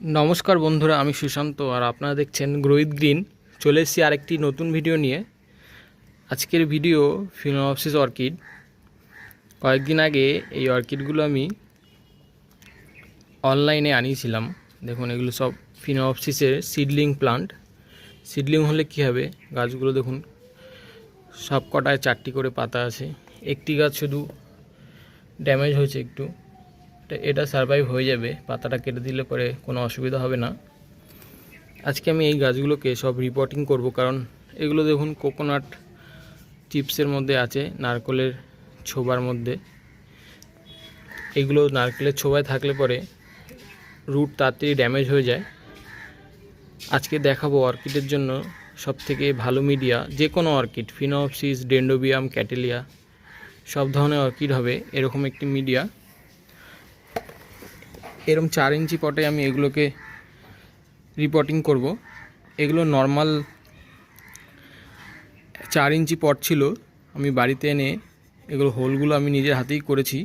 নমস্কার বন্ধুরা, আমি সুশান্ত আর আপনারা দেখছেন গ্রোহিত গ্রিন। চলে এসেছি আরেকটি নতুন ভিডিও নিয়ে। আজকের ভিডিও ফিনোপসিস অর্কিড। কয়েকদিন আগে এই অর্কিডগুলো আমি অনলাইনে আনিয়েছিলাম। দেখুন, এগুলো সব ফিনোপসিসের সিডলিং প্লান্ট। সিডলিং হলে কী হবে? গাছগুলো দেখুন সব কটায় চারটি করে পাতা আছে। একটি গাছ শুধু ড্যামেজ হয়েছে একটু। এটা- সারভাইভ হয়ে যাবে, পাতাটা কেটে দিলে পরে কোনো অসুবিধা হবে না। আজকে আমি এই গাছগুলোকে সব রিপোর্টিং করব, কারণ এগুলো দেখুন কোকোনাট চিপসের মধ্যে আছে, নারকেলের ছোবার মধ্যে। এগুলো নারকেলের ছোবায় থাকলে পরে রুট তাড়াতাড়ি ড্যামেজ হয়ে যায়। আজকে দেখাবো অর্কিডের জন্য সবথেকে ভালো মিডিয়া যে কোনো অর্কিড, ফিনোপসিস, ডেন্ডোবিয়াম, ক্যাটেলিয়া, সব ধরনের অর্কিড হবে, এরকম একটি মিডিয়া এরম চার ইঞ্চি পটে আমি এগুলোকে রিপোর্টিং করব। এগুলো নর্মাল চার ইঞ্চি পট ছিল। আমি বাড়িতে এনে এগুলো হোলগুলো আমি নিজের হাতেই করেছি।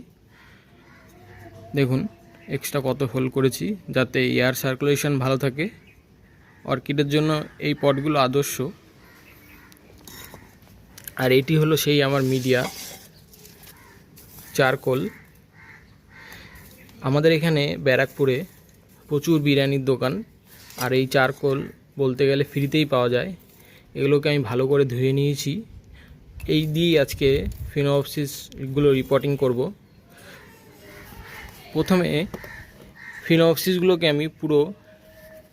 দেখুন এক্সট্রা কত হোল করেছি যাতে এয়ার সার্কুলেশন ভালো থাকে। অর্কিডের জন্য এই পটগুলো আদর্শ। আর এটি হলো সেই আমার মিডিয়া চারকোল আমাদের এখানে ব্যারাকপুরে প্রচুর বিরিয়ানির দোকান, আর এই চারকোল বলতে গেলে ফ্রিতেই পাওয়া যায়। এগুলোকে আমি ভালো করে ধুয়ে নিয়েছি। এই দিয়েই আজকে ফিনোপসিসগুলো রিপোর্টিং করব। প্রথমে ফিনোপসিসগুলোকে আমি পুরো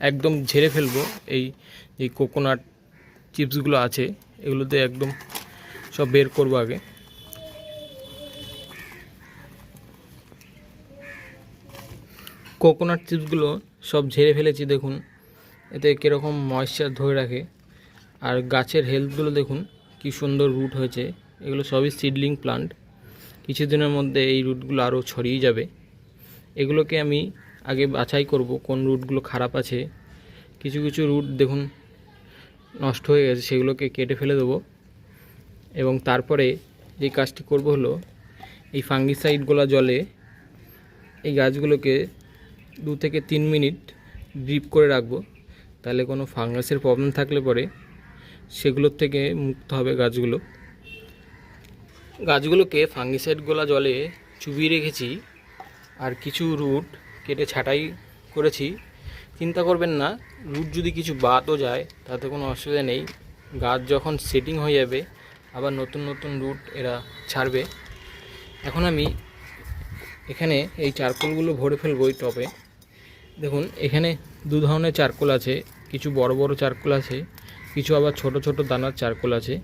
একদম ঝেড়ে ফেলব। এই যে কোকোনাট চিপসগুলো আছে, এগুলোতে একদম সব বের করব আগে। কোকোনাট চিপসগুলো সব ঝেড়ে ফেলেছি, দেখুন। এতে কীরকম ময়েশ্চার ধরে রাখে। আর গাছের হেলথগুলো দেখুন, কি সুন্দর রুট হয়েছে। এগুলো সবই সিডলিং প্লান্ট কিছুদিনের মধ্যে এই রুটগুলো আরও ছড়িয়ে যাবে। এগুলোকে আমি আগে বাছাই করব, কোন রুটগুলো খারাপ আছে। কিছু কিছু রুট দেখুন, নষ্ট হয়ে গেছে, সেগুলোকে কেটে ফেলে দেবো। এবং তারপরে যে কাজটি করব হলো, এই ফাঙ্গিসাইডগুলো জলে এই গাছগুলোকে দু থেকে তিন মিনিট ড্রিপ করে রাখব। তাহলে কোনো ফাঙ্গাসের প্রবলেম থাকলে পরে সেগুলোর থেকে মুক্ত হবে গাছগুলো। গাছগুলোকে ফাঙ্গিসাইডগুলো জলে চুবিয়ে রেখেছি আর কিছু রুট কেটে ছাঁটাই করেছি। চিন্তা করবেন না, রুট যদি কিছু বাদও যায়, তাতে কোনো অসুবিধা নেই। গাছ যখন সেটিং হয়ে যাবে, আবার নতুন নতুন রুট এরা ছাড়বে। এখন আমি এখানে এই চারকোলগুলো ভরে ফেলব এই টবে। দেখুন, এখানে দু ধরনের চারকোল আছে, কিছু বড় বড় চারকোল আছে, কিছু আবার ছোট ছোট দানার চারকোল আছে।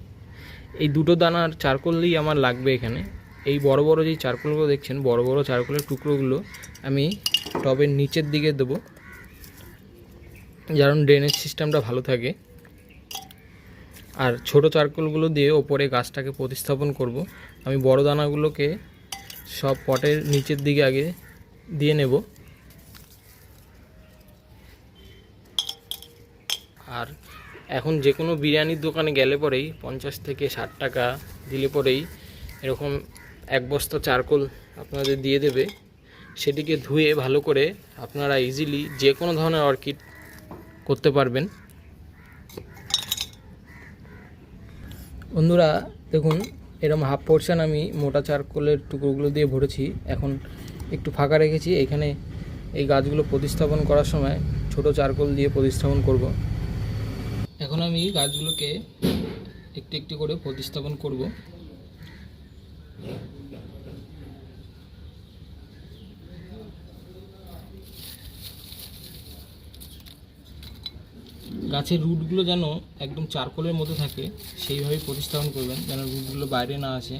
এই দুটো দানার চারকোলই আমার লাগবে এখানে। এই বড় বড় যেই চারকোলগুলো দেখছেন, বড় বড় চারকোলের টুকরোগুলো আমি টবের নিচের দিকে দেবো। যেন ড্রেনেজ সিস্টেমটা ভালো থাকে। আর ছোট চারকোলগুলো দিয়ে ওপরে গাছটাকে প্রতিস্থাপন করব। আমি বড় দানাগুলোকে সব পটের নিচের দিকে আগে দিয়ে নেব। আর এখন যে কোনো বিরিয়ানির দোকানে গেলে পরেই পঞ্চাশ থেকে ষাট টাকা দিলে পরেই এরকম এক বস্তা চারকোল আপনাদের দিয়ে দেবে। সেটিকে ধুয়ে ভালো করে আপনারা ইজিলি যে কোনো ধরনের অর্কিড করতে পারবেন। বন্ধুরা, দেখুন এরকম হাফ পোর্শন আমি মোটা চারকোলের টুকরোগুলো দিয়ে ভরেছি। এখন একটু ফাঁকা রেখেছি। এখানে এই গাছগুলো প্রতিস্থাপন করার সময় ছোট চারকোল দিয়ে প্রতিস্থাপন করব। এখন আমি গাছগুলোকে একটু একটু করে প্রতিস্থাপন করব। গাছের রুটগুলো যেন একদম চারকোলের মধ্যে থাকে সেইভাবে প্রতিস্থাপন করবেন, যেন রুটগুলো বাইরে না আসে।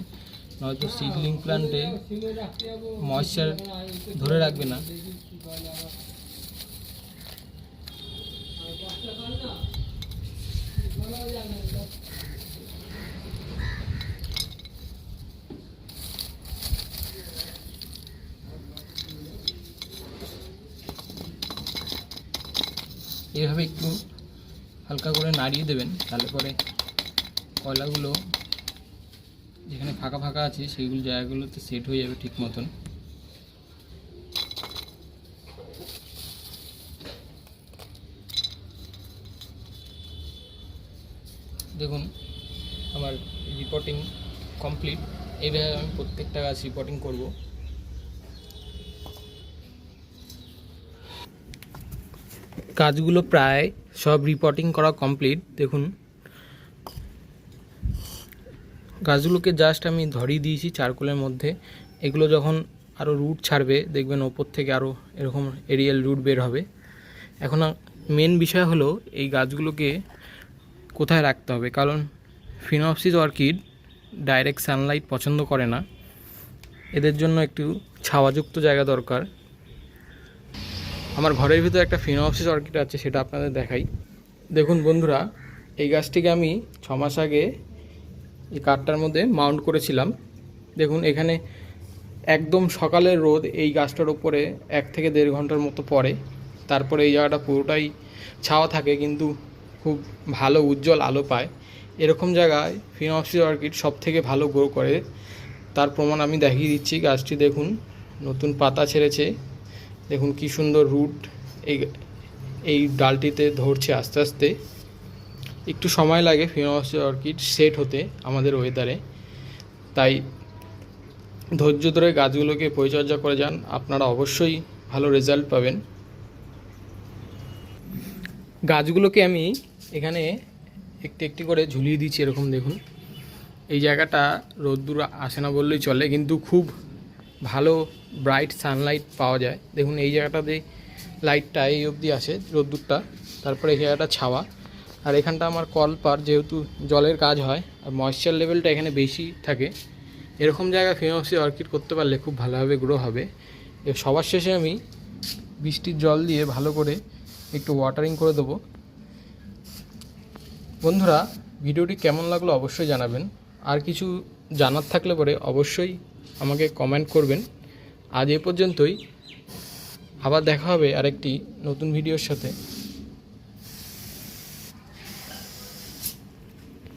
নয়তো সিডলিং প্ল্যান্টে ময়েশ্চার ধরে রাখবে না। এভাবে একটু হালকা করে নাড়িয়ে দেবেন, তাহলে পরে কয়লাগুলো যেখানে ফাঁকা ফাঁকা আছে, সেইগুলো জায়গাগুলোতে সেট হয়ে যাবে ঠিক মতন। দেখুন, আমার রিপোর্টিং কমপ্লিট এইভাবে আমি প্রত্যেকটা গাছ রিপোর্টিং করব। গাছগুলো প্রায় সব রিপোর্টিং করা কমপ্লিট দেখুন। গাছগুলোকে জাস্ট আমি ধরিয়ে দিয়েছি চারকোলের মধ্যে। এগুলো যখন আরও রুট ছাড়বে, দেখবেন ওপর থেকে আরও এরকম এরিয়াল রুট বের হবে। এখন মেন বিষয় হলো এই গাছগুলোকে কোথায় রাখতে হবে? কারণ ফিনোপসিস অর্কিড ডাইরেক্ট সানলাইট পছন্দ করে না। এদের জন্য একটু ছাওয়াযুক্ত জায়গা দরকার। আমার ঘরের ভিতরে একটা ফিনোপসিস অর্কিড আছে, সেটা আপনাদের দেখাই। দেখুন বন্ধুরা, এই গাছটিকে আমি ছ মাস আগে এই কাঠটার মধ্যে মাউন্ট করেছিলাম। দেখুন, এখানে একদম সকালের রোদ এই গাছটার উপরে এক থেকে দেড় ঘণ্টার মতো পড়ে। তারপরে এই জায়গাটা পুরোটাই ছাওয়া থাকে, কিন্তু খুব ভালো উজ্জ্বল আলো পায়। এরকম জায়গায় ফিনপসিস অর্কিড সব থেকে ভালো গ্রো করে। তার প্রমাণ আমি দেখিয়ে দিচ্ছি, গাছটি দেখুন, নতুন পাতা ছেড়েছে। দেখুন কি সুন্দর রুট এই এই ডালটিতে ধরছে আস্তে আস্তে। একটু সময় লাগে ফিনোপসিস অর্কিড সেট হতে আমাদের ওয়েদারে তাই ধৈর্য ধরে গাছগুলোকে পরিচর্যা করে যান। আপনারা অবশ্যই ভালো রেজাল্ট পাবেন। গাছগুলোকে আমি এখানে একটি একটি করে ঝুলিয়ে দিচ্ছি এরকম দেখুন। এই জায়গাটা রোদ্দুর আসে না বললেই চলে, কিন্তু খুব ভালো ব্রাইট সানলাইট পাওয়া যায়। দেখুন, এই জায়গাটাতে লাইটটা এই অবধি আসে রোদ্দুরটা। তারপরে এই জায়গাটা ছাওয়া। আর এখানটা আমার কল পার, যেহেতু জলের কাজ হয়, আর ময়েশ্চার লেভেলটা এখানে বেশি থাকে। এরকম জায়গায় ফিনোক্সি অর্কিড করতে পারলে খুব ভালোভাবে গ্রো হবে। সবার শেষে আমি বৃষ্টির জল দিয়ে ভালো করে একটু ওয়াটারিং করে দেবো। বন্ধুরা, ভিডিওটি কেমন লাগল অবশ্যই জানাবেন। আর কিছু জানার থাকলে পরে অবশ্যই আমাকে কমেন্ট করবেন। আজ এ পর্যন্তই। আবার দেখা হবে আরেকটি নতুন ভিডিওর সাথে।